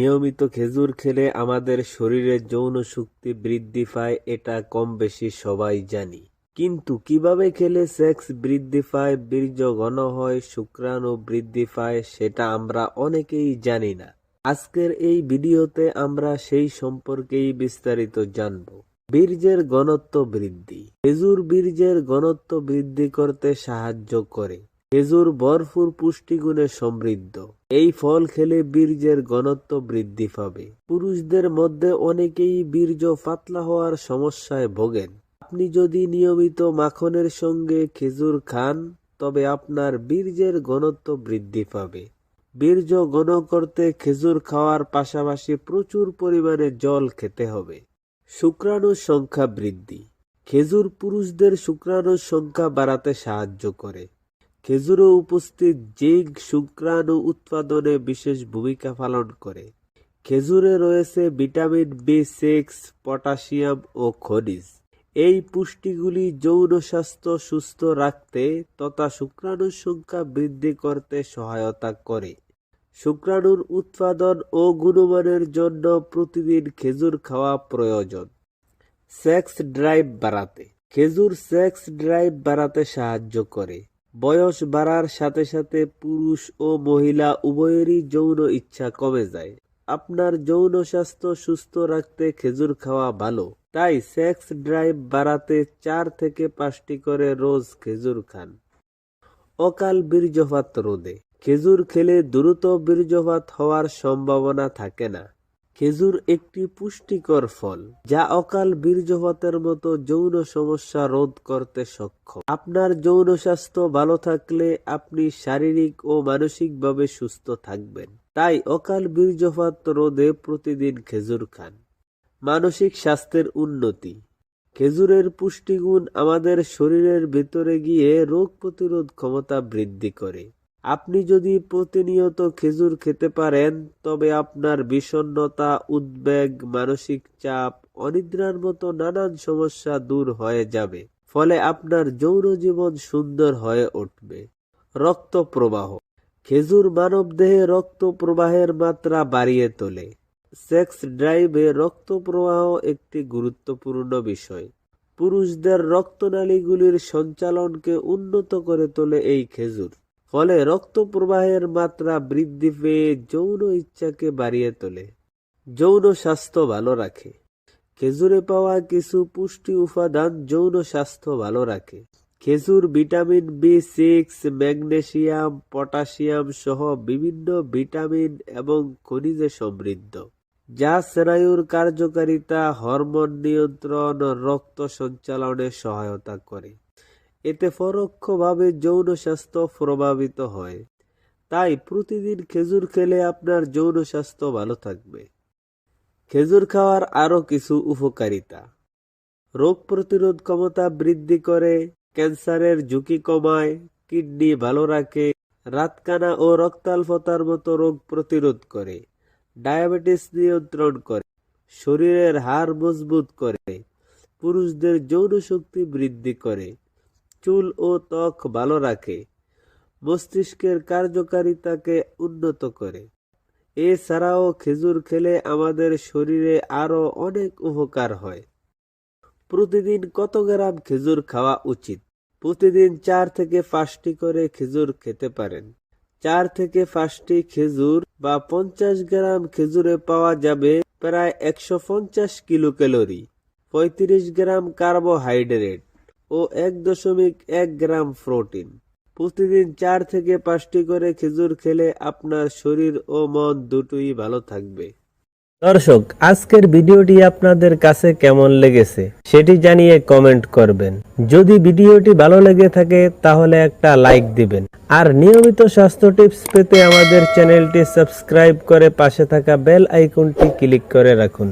নিয়মিত খেজুর খেলে আমাদের শরীরে যৌন শক্তি বৃদ্ধি পায়, এটা কম বেশি সবাই জানি। কিন্তু কীভাবে খেলে সেক্স বৃদ্ধি পায়, বীর্য ঘন হয়, শুক্রাণু বৃদ্ধি পায়, সেটা আমরা অনেকেই জানি না। আজকের এই ভিডিওতে আমরা সেই সম্পর্কেই বিস্তারিত জানব। বীর্যের ঘনত্ব বৃদ্ধি। খেজুর বীর্যের ঘনত্ব বৃদ্ধি করতে সাহায্য করে। খেজুর ভরপুর পুষ্টিগুণে সমৃদ্ধ। এই ফল খেলে বীর্যের ঘনত্ব বৃদ্ধি পাবে। পুরুষদের মধ্যে অনেকেই বীর্য পাতলা হওয়ার সমস্যায় ভোগেন। আপনি যদি নিয়মিত মাখনের সঙ্গে খেজুর খান, তবে আপনার বীর্যের ঘনত্ব বৃদ্ধি পাবে। বীর্য ঘন করতে খেজুর খাওয়ার পাশাপাশি প্রচুর পরিমাণে জল খেতে হবে। শুক্রাণুর সংখ্যা বৃদ্ধি। খেজুর পুরুষদের শুক্রাণুর সংখ্যা বাড়াতে সাহায্য করে। খেজুরে উপস্থিত জিঙ্ক শুক্রাণু উৎপাদনে বিশেষ ভূমিকা পালন করে। খেজুরে রয়েছে ভিটামিন বি সিক্স, পটাশিয়াম ও খনিজ। এই পুষ্টিগুলি যৌন স্বাস্থ্য সুস্থ রাখতে তথা শুক্রাণুর সংখ্যা বৃদ্ধি করতে সহায়তা করে। শুক্রাণুর উৎপাদন ও গুণমানের জন্য প্রতিদিন খেজুর খাওয়া প্রয়োজন। সেক্স ড্রাইভ বাড়াতে। খেজুর সেক্স ড্রাইভ বাড়াতে সাহায্য করে। বয়স বাড়ার সাথে সাথে পুরুষ ও মহিলা উভয়েরই যৌন ইচ্ছা কমে যায়। আপনার যৌন স্বাস্থ্য সুস্থ রাখতে খেজুর খাওয়া ভালো। তাই সেক্স ড্রাইভ বাড়াতে চার থেকে পাঁচটি করে রোজ খেজুর খান। অকাল বীর্যপাত রোধে। খেজুর খেলে দ্রুত বীর্যপাত হওয়ার সম্ভাবনা থাকে না। খেজুর একটি পুষ্টিকর ফল, যা অকাল বীর্যপাতের মতো যৌন সমস্যা রোধ করতে সক্ষম। আপনার যৌন স্বাস্থ্য ভালো থাকলে আপনি শারীরিক ও মানসিকভাবে সুস্থ থাকবেন। তাই অকাল বীর্যপাত রোধে প্রতিদিন খেজুর খান। মানসিক স্বাস্থ্যের উন্নতি। খেজুরের পুষ্টিগুণ আমাদের শরীরের ভেতরে গিয়ে রোগ প্রতিরোধ ক্ষমতা বৃদ্ধি করে। আপনি যদি প্রতিনিয়ত খেজুর খেতে পারেন, তবে আপনার বিষণ্ণতা, উদ্বেগ, মানসিক চাপ, অনিদ্রার মতো নানান সমস্যা দূর হয়ে যাবে। ফলে আপনার যৌন জীবন সুন্দর হয়ে উঠবে। রক্ত প্রবাহ। খেজুর মানবদেহে রক্ত প্রবাহের মাত্রা বাড়িয়ে তোলে। সেক্স ড্রাইভে রক্ত প্রবাহ একটি গুরুত্বপূর্ণ বিষয়। পুরুষদের রক্তনালীগুলির সঞ্চালনকে উন্নত করে তোলে এই খেজুর। ফলে রক্ত প্রবাহের মাত্রা বৃদ্ধি পেয়ে যৌন ইচ্ছাকে বাড়িয়ে তোলে, যৌন স্বাস্থ্য ভালো রাখে। খেজুরে পাওয়া কিছু পুষ্টি উপাদান যৌন স্বাস্থ্য ভালো রাখে। খেজুর, vitamin B six, magnesium, potassium সহ বিভিন্ন ভিটামিন এবং খনিজে সমৃদ্ধ, যা স্নায়ুর কার্যকারিতা, হরমোন নিয়ন্ত্রণ, রক্ত সঞ্চালনে সহায়তা করে। এতে পরোক্ষভাবে যৌন স্বাস্থ্য প্রভাবিত হয়। তাই প্রতিদিন খেজুর খেলে আপনার যৌন স্বাস্থ্য ভালো থাকবে। খেজুর খাওয়ার আরও কিছু উপকারিতা। রোগ প্রতিরোধ ক্ষমতা বৃদ্ধি করে, ক্যান্সারের ঝুঁকি কমায়, কিডনি ভালো রাখে, রাতকানা ও রক্তাল্পতার মতো রোগ প্রতিরোধ করে, ডায়াবেটিস নিয়ন্ত্রণ করে, শরীরের হাড় মজবুত করে, পুরুষদের যৌন শক্তি বৃদ্ধি করে চুল ও ত্বক ভালো রাখে। মস্তিষ্কের কার্যকারিতাকে উন্নত করে। এছাড়াও খেজুর খেলে আমাদের শরীরে আরও অনেক উপকার হয়। প্রতিদিন কত গ্রাম খেজুর খাওয়া উচিত? প্রতিদিন চার থেকে পাঁচটি করে খেজুর খেতে পারেন। চার থেকে পাঁচটি খেজুর বা পঞ্চাশ গ্রাম খেজুরে পাওয়া যাবে প্রায় একশো পঞ্চাশ কিলো ক্যালোরি পঁয়ত্রিশ গ্রাম কার্বোহাইড্রেট। ও এক দশমিক এক গ্রাম প্রোটিন। প্রতিদিন চার থেকে পাঁচটি করে খেজুর খেলে আপনার শরীর ও মন দুটোই ভালো থাকবে। দর্শক, আজকের ভিডিওটি আপনাদের কাছে কেমন লেগেছে সেটি জানিয়ে কমেন্ট করবেন। যদি ভিডিওটি ভালো লেগে থাকে, তাহলে একটা লাইক দিবেন। আর নিয়মিত স্বাস্থ্য টিপস পেতে আমাদের চ্যানেলটি সাবস্ক্রাইব করে পাশে থাকা বেল আইকনটি ক্লিক করে রাখুন।